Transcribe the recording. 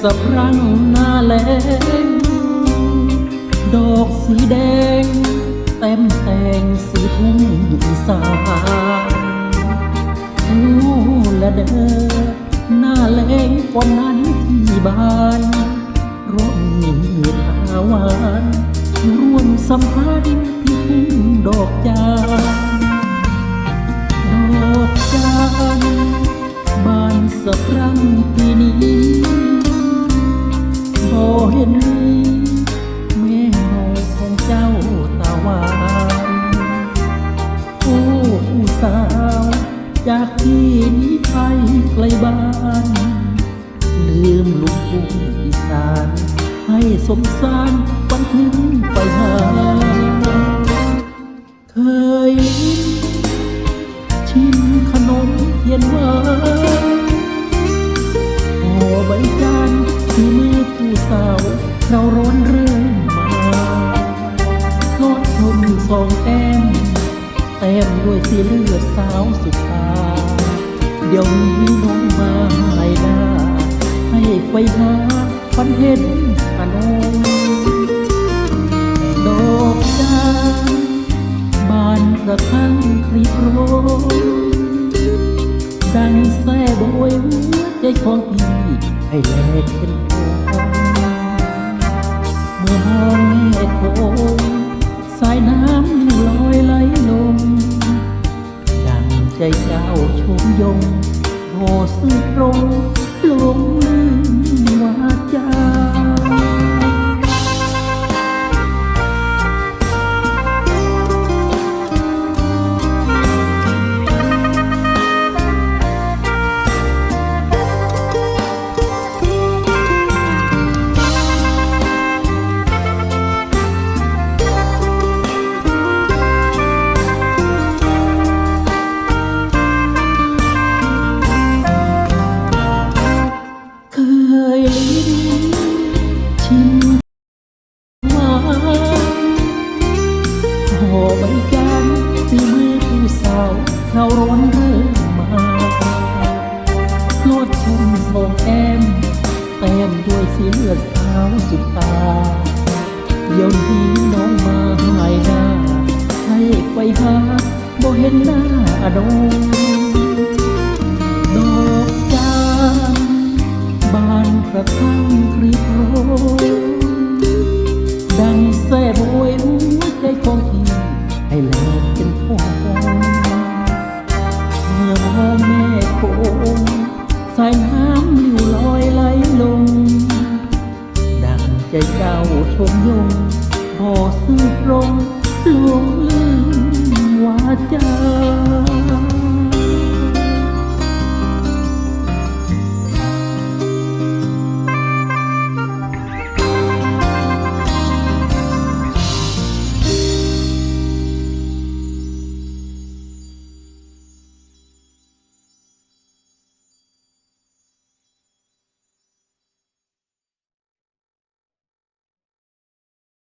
สะพรั่งหน้าแลงดอกสีแดง เต็มแต่งสีทุ่งอีสานรู้และเด้อหน้าแรงกว่านั้นที่บ้านร่มมีตาวานร่วมสัมพันธ์ที่ทุ่งดอกจาน เห็นมีแม่เฮาของเจ้าตาวานโอ้ผู้สาว จากที่นี้ไปไกลบ้าน ลืมลูกทุ่งอีสาน ให้สมสารวันถึงไปหา เคยลิ้มชิมขนมเทียนหวานห่อใบจา จ้าร้อนเรื่อยมาทอดชมสองแก้มแต้มด้วยสีเลือดสาวสุดตา เดี๋ยวนี้น้องมาให้หน้า ให้ไฟหาฟันเห็นขนมดอกจานบานกระทั่งคลิโรดังแซ่บวยหัวใจของพี่ให้แลกเป็นทอ ดังใจเจ้าชมยงโหสื่อตรงลงวาจา ห็นหน้าดงดอกจานบานกระทั่งกรีโรดังแซ่บวยหัวใจของพี่ให้แลกเป็นทองเมื่อมอแม่โคงสายน้ำลิวลอยไหลลง ดังใจเจ้าชมยงพอซื้อตรง